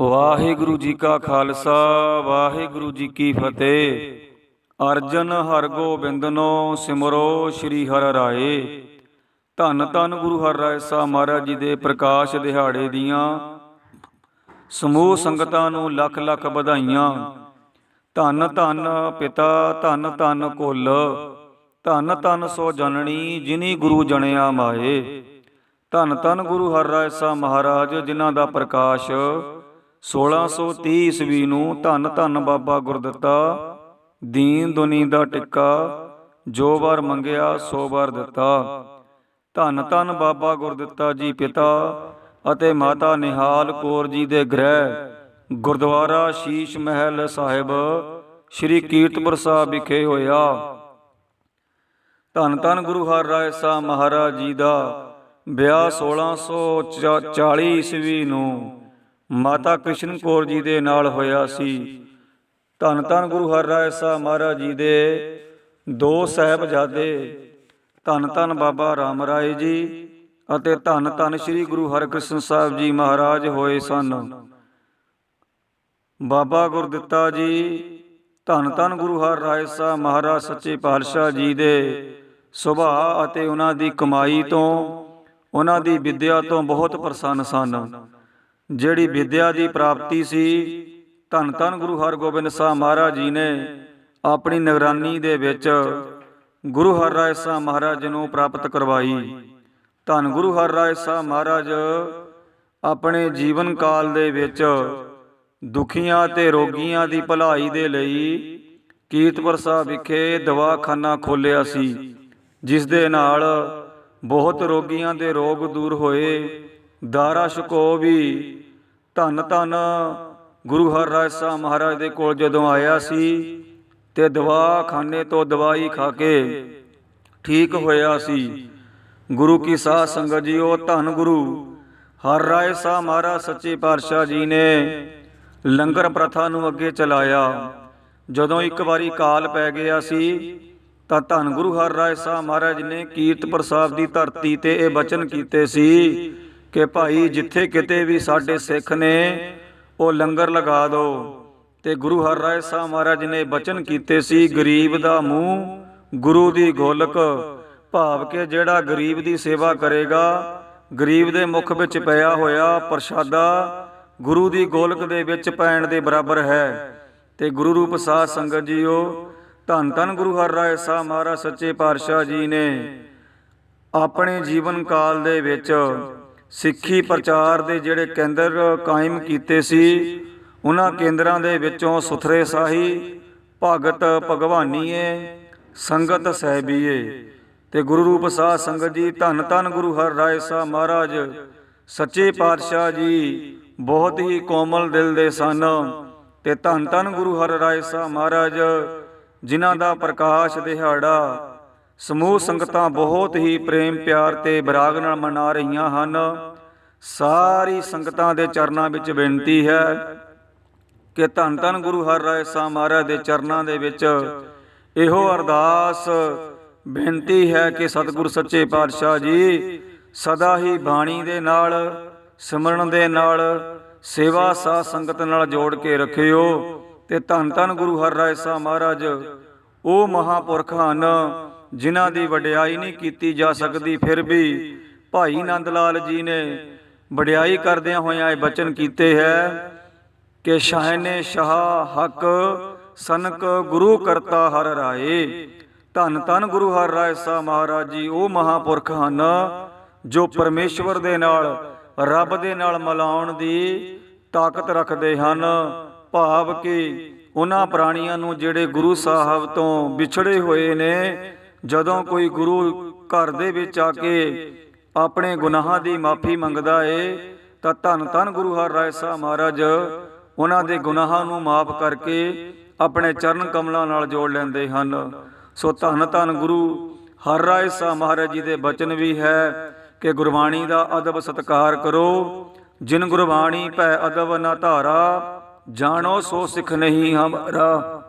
ਵਾਹਿਗੁਰੂ ਜੀ ਕਾ ਖਾਲਸਾ, ਵਾਹਿਗੁਰੂ ਜੀ ਕੀ ਫਤਿਹ। ਅਰਜਨ ਹਰਗੋਬਿੰਦਨੋ ਸਿਮਰੋ ਸ੍ਰੀ ਹਰਿ ਰਾਏ। ਧੰਨ ਧੰਨ ਗੁਰੂ ਹਰਿ ਸਾਹਿਬ ਮਹਾਰਾਜ ਜੀ ਦੇ ਪ੍ਰਕਾਸ਼ ਦਿਹਾੜੇ ਦੀਆਂ ਸਮੂਹ ਸੰਗਤਾਂ ਨੂੰ ਲੱਖ ਲੱਖ ਵਧਾਈਆਂ। ਧੰਨ ਧੰਨ ਪਿਤਾ, ਧੰਨ ਧੰਨ ਕੁੱਲ, ਧੰਨ ਧੰਨ ਸੋ ਜਨਣੀ ਜਿਨੀ ਗੁਰੂ ਜਣਿਆ ਮਾਏ। ਧੰਨ ਧੰਨ ਗੁਰੂ ਹਰਿ ਸਾਹਿਬ ਮਹਾਰਾਜ, ਜਿਨ੍ਹਾਂ ਦਾ ਪ੍ਰਕਾਸ਼ 1630 ਈਸਵੀ ਨੂੰ ਧੰਨ ਧੰਨ ਬਾਬਾ ਗੁਰਦਿੱਤਾ, ਦੀਨ ਦੁਨੀ ਦਾ ਟਿੱਕਾ, ਜੋ ਵਾਰ ਮੰਗਿਆ ਸੋ ਵਾਰ ਦਿੱਤਾ। ਧੰਨ ਧੰਨ ਬਾਬਾ ਗੁਰਦਿੱਤਾ ਜੀ ਪਿਤਾ ਅਤੇ ਮਾਤਾ ਨਿਹਾਲ ਕੌਰ ਜੀ ਦੇ ਗ੍ਰਹਿ, ਗੁਰਦੁਆਰਾ ਸ਼ੀਸ਼ ਮਹਿਲ ਸਾਹਿਬ, ਸ੍ਰੀ ਕੀਰਤਪੁਰ ਸਾਹਿਬ ਵਿਖੇ ਹੋਇਆ। ਧੰਨ ਧੰਨ ਗੁਰੂ ਹਰ ਹਰਿ ਸਾਹਿਬ ਮਹਾਰਾਜ ਜੀ ਦਾ ਵਿਆਹ 1640 ਈਸਵੀ ਨੂੰ ਮਾਤਾ ਕ੍ਰਿਸ਼ਨ ਕੌਰ ਜੀ ਦੇ ਨਾਲ ਹੋਇਆ ਸੀ। ਧੰਨ ਧੰਨ ਗੁਰੂ ਹਰਿ ਸਾਹਿਬ ਮਹਾਰਾਜ ਜੀ ਦੇ ਦੋ ਸਹਿਬਜ਼ਾਦੇ, ਧੰਨ ਧੰਨ ਬਾਬਾ ਰਾਮ ਰਾਏ ਜੀ ਅਤੇ ਧੰਨ ਧੰਨ ਸ੍ਰੀ ਗੁਰੂ ਹਰਕ੍ਰਿਸ਼ਨ ਸਾਹਿਬ ਜੀ ਮਹਾਰਾਜ ਹੋਏ ਸਨ। ਬਾਬਾ ਗੁਰਦਿੱਤਾ ਜੀ, ਧੰਨ ਧੰਨ ਗੁਰੂ ਹਰਿ ਸਾਹਿਬ ਮਹਾਰਾਜ ਸੱਚੇ ਪਾਤਸ਼ਾਹ ਜੀ ਦੇ ਸੁਭਾਅ ਅਤੇ ਉਹਨਾਂ ਦੀ ਕਮਾਈ ਤੋਂ, ਉਹਨਾਂ ਦੀ ਵਿੱਦਿਆ ਤੋਂ ਬਹੁਤ ਪ੍ਰਸੰਨ ਸਨ। ਜਿਹੜੀ ਵਿੱਦਿਆ ਦੀ ਪ੍ਰਾਪਤੀ ਸੀ, ਧੰਨ ਧੰਨ ਗੁਰੂ ਹਰਗੋਬਿੰਦ ਸਾਹਿਬ ਮਹਾਰਾਜ ਜੀ ਨੇ ਆਪਣੀ ਨਿਗਰਾਨੀ ਦੇ ਵਿੱਚ ਗੁਰੂ ਹਰ ਹਰਿਰਾਏ ਸਾਹਿਬ ਮਹਾਰਾਜ ਨੂੰ ਪ੍ਰਾਪਤ ਕਰਵਾਈ। ਧੰਨ ਗੁਰੂ ਹਰ ਹਰਿਰਾਏ ਸਾਹਿਬ ਮਹਾਰਾਜ ਆਪਣੇ ਜੀਵਨ ਕਾਲ ਦੇ ਵਿੱਚ ਦੁਖੀਆਂ ਤੇ ਰੋਗੀਆਂ ਦੀ ਭਲਾਈ ਦੇ ਲਈ ਕੀਰਤਪੁਰ ਸਾਹਿਬ ਵਿਖੇ ਦਵਾਖਾਨਾ ਖੋਲਿਆ ਸੀ ਜਿਸ ਦੇ ਨਾਲ ਬਹੁਤ ਰੋਗੀਆਂ ਦੇ ਰੋਗ ਦੂਰ ਹੋਏ ਦਾਰਾ ਸ਼ਕੋ ਵੀ ਧੰਨ ਧੰਨ ਗੁਰੂ ਹਰਿਰਾਏ ਸਾਹਿਬ ਮਹਾਰਾਜ ਦੇ ਕੋਲ ਜਦੋਂ ਆਇਆ ਸੀ ਤੇ ਦਵਾਖਾਨੇ ਤੋਂ ਦਵਾਈ ਖਾ ਕੇ ਠੀਕ ਹੋਇਆ ਸੀ। ਗੁਰੂ ਕੀ ਸਾਧ ਸੰਗਤ ਜੀਓ, ਧੰਨ ਗੁਰੂ ਹਰਿਰਾਏ ਸਾਹਿਬ ਮਹਾਰਾਜ ਸੱਚੇ ਪਾਤਸ਼ਾਹ ਜੀ ਨੇ ਲੰਗਰ ਪ੍ਰਥਾ ਨੂੰ ਅੱਗੇ ਚਲਾਇਆ। ਜਦੋਂ ਇੱਕ ਵਾਰੀ ਕਾਲ ਪੈ ਗਿਆ ਸੀ ਤਾਂ ਧੰਨ ਗੁਰੂ ਹਰਿਰਾਏ ਸਾਹਿਬ ਮਹਾਰਾਜ ਨੇ ਕੀਰਤਪੁਰ ਸਾਹਿਬ ਦੀ ਧਰਤੀ ਤੇ ਇਹ ਬਚਨ ਕੀਤੇ ਸੀ ਕਿ ਭਾਈ ਜਿੱਥੇ ਕਿਤੇ ਵੀ ਸਾਡੇ ਸਿੱਖ ਨੇ, ਉਹ ਲੰਗਰ ਲਗਾ ਦਿਓ ਤੇ ਗੁਰੂ ਹਰ ਰਾਏ ਸਾਹਿਬ ਮਹਾਰਾਜ ਨੇ ਬਚਨ ਕੀਤੇ ਸੀ, ਗਰੀਬ ਦਾ ਮੂੰਹ, ਗੁਰੂ ਦੀ ਗੋਲਕ। ਭਾਵ ਕਿ ਜਿਹੜਾ ਗਰੀਬ ਦੀ ਸੇਵਾ ਕਰੇਗਾ, ਗਰੀਬ ਦੇ ਮੁਖ ਵਿੱਚ ਪਿਆ ਹੋਇਆ ਪ੍ਰਸ਼ਾਦਾ, ਗੁਰੂ ਦੀ ਗੋਲਕ ਦੇ ਵਿੱਚ ਪੈਣ ਦੇ ਬਰਾਬਰ ਹੈ। ਤੇ ਗੁਰੂ ਰੂਪ ਸਾਧ ਸੰਗਤ ਜੀਓ, ਧੰਨ ਧੰਨ ਗੁਰੂ ਹਰ ਰਾਏ ਸਾਹਿਬ ਮਹਾਰਾਜ ਸੱਚੇ ਪਾਤਸ਼ਾਹ ਜੀ ਨੇ, ਆਪਣੇ ਜੀਵਨ ਕਾਲ ਦੇ ਵਿੱਚ ਸਿੱਖੀ ਪ੍ਰਚਾਰ ਦੇ ਜਿਹੜੇ ਕੇਂਦਰ ਕਾਇਮ ਕੀਤੇ ਸੀ, ਉਹਨਾਂ ਕੇਂਦਰਾਂ ਦੇ ਵਿੱਚੋਂ ਸੁਥਰੇ ਸਾਹੀ ਭਗਤ ਭਗਵਾਨੀਏ, ਸੰਗਤ ਸਹਿਬੀਏ ਤੇ ਗੁਰੂ ਰੂਪ ਸਾਧ ਸੰਗਤ ਜੀ, ਧੰਨ ਧੰਨ ਗੁਰੂ ਹਰ ਰਾਏ ਸਾਹਿਬ ਮਹਾਰਾਜ, ਸੱਚੇ ਪਾਤਸ਼ਾਹ ਜੀ, ਬਹੁਤ ਹੀ ਕੋਮਲ ਦਿਲ ਦੇ ਸਨ ਤੇ ਧੰਨ ਧੰਨ ਗੁਰੂ ਹਰ ਰਾਏ ਸਾਹਿਬ ਮਹਾਰਾਜ, ਜਿਨ੍ਹਾਂ ਦਾ ਪ੍ਰਕਾਸ਼ ਦਿਹਾੜਾ ਸਮੂਹ ਸੰਗਤਾਂ ਬਹੁਤ ਹੀ ਪ੍ਰੇਮ ਪਿਆਰ ਤੇ ਬਰਾਗ ਨਾਲ ਮਨਾ ਰਹੀਆਂ ਹਨ। ਸਾਰੀ ਸੰਗਤਾਂ ਦੇ ਚਰਨਾਂ ਵਿੱਚ ਬੇਨਤੀ ਹੈ ਕਿ ਧੰਨ ਧੰਨ ਗੁਰੂ ਹਰਿਰਾਏ ਸਾਹਿਬ ਮਹਾਰਾਜ ਦੇ ਚਰਨਾਂ ਦੇ ਵਿੱਚ ਇਹੋ ਅਰਦਾਸ ਬੇਨਤੀ ਹੈ ਕਿ ਸਤਿਗੁਰ ਸੱਚੇ ਪਾਤਸ਼ਾਹ ਜੀ ਸਦਾ ਹੀ ਬਾਣੀ ਦੇ ਨਾਲ ਸਿਮਰਨ ਦੇ ਨਾਲ ਸੇਵਾ ਸਾਧ ਸੰਗਤ ਨਾਲ ਜੋੜ ਕੇ ਰੱਖਿਓ ਤੇ ਧੰਨ ਧੰਨ ਗੁਰੂ ਹਰਿਰਾਏ ਸਾਹਿਬ ਮਹਾਰਾਜ ਉਹ ਮਹਾਪੁਰਖ ਹਨ। ਜਿਨ੍ਹਾਂ ਦੀ ਵਡਿਆਈ ਨਹੀਂ ਕੀਤੀ ਜਾ ਸਕਦੀ, ਫਿਰ ਵੀ ਭਾਈ ਨੰਦ ਲਾਲ ਜੀ ਨੇ ਵਡਿਆਈ ਕਰਦਿਆਂ ਹੋਇਆਂ ਇਹ ਬਚਨ ਕੀਤੇ ਹੈ ਕਿ ਸ਼ਾਹਨੇ ਸ਼ਾਹ ਹਕ ਸਨਕ ਗੁਰੂ ਕਰਤਾ ਹਰ ਰਾਏ। ਧੰਨ ਧੰਨ ਗੁਰੂ ਹਰ ਰਾਏ ਸਾਹਿਬ ਮਹਾਰਾਜ ਜੀ, ਉਹ ਮਹਾਪੁਰਖ ਹਨ ਜੋ ਪਰਮੇਸ਼ਵਰ ਦੇ ਨਾਲ, ਰੱਬ ਦੇ ਨਾਲ ਮਿਲਾਉਣ ਦੀ ਤਾਕਤ ਰੱਖਦੇ ਹਨ, ਭਾਵ ਕਿ ਉਹਨਾਂ ਪ੍ਰਾਣੀਆਂ ਨੂੰ ਜਿਹੜੇ ਗੁਰੂ ਸਾਹਿਬ ਤੋਂ ਵਿਛੜੇ ਹੋਏ ਨੇ ਜਦੋਂ ਕੋਈ ਗੁਰੂ ਘਰ ਦੇ ਵਿੱਚ ਆ ਕੇ ਆਪਣੇ ਗੁਨਾਹਾਂ ਦੀ ਮਾਫੀ ਮੰਗਦਾ ਏ, ਤਾਂ ਧੰਨ ਧੰਨ ਗੁਰੂ ਹਰਿਰਾਏ ਸਾਹਿਬ ਮਹਾਰਾਜ, ਉਹਨਾਂ ਦੇ ਗੁਨਾਹਾਂ ਨੂੰ ਮਾਫ ਕਰਕੇ ਆਪਣੇ ਚਰਨ ਕਮਲਾਂ ਨਾਲ ਜੋੜ ਲੈਂਦੇ ਹਨ। ਸੋ ਧੰਨ ਧੰਨ ਗੁਰੂ ਹਰਿਰਾਏ ਸਾਹਿਬ ਮਹਾਰਾਜ ਜੀ ਦੇ ਬਚਨ ਵੀ ਹੈ ਕਿ ਗੁਰਬਾਣੀ ਦਾ ਅਦਬ ਸਤਕਾਰ ਕਰੋ। ਜਿਨ ਗੁਰਬਾਣੀ ਭੈ ਅਦਬ ਨਾ ਧਾਰਾ, ਜਾਣੋ ਸੋ ਸਿੱਖ ਨਹੀਂ ਹਮਾਰਾ।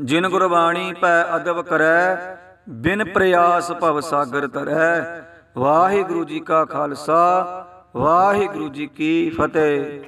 ਜਿਨ ਗੁਰਬਾਣੀ ਪੈ ਅਦਬ ਕਰੈ, ਬਿਨ ਪ੍ਰਯਾਸ ਭਵ ਸਾਗਰ ਤਰੈ। ਵਾਹਿਗੁਰੂ ਜੀ ਕਾ ਖਾਲਸਾ, ਵਾਹਿਗੁਰੂ ਜੀ ਕੀ ਫਤਿਹ।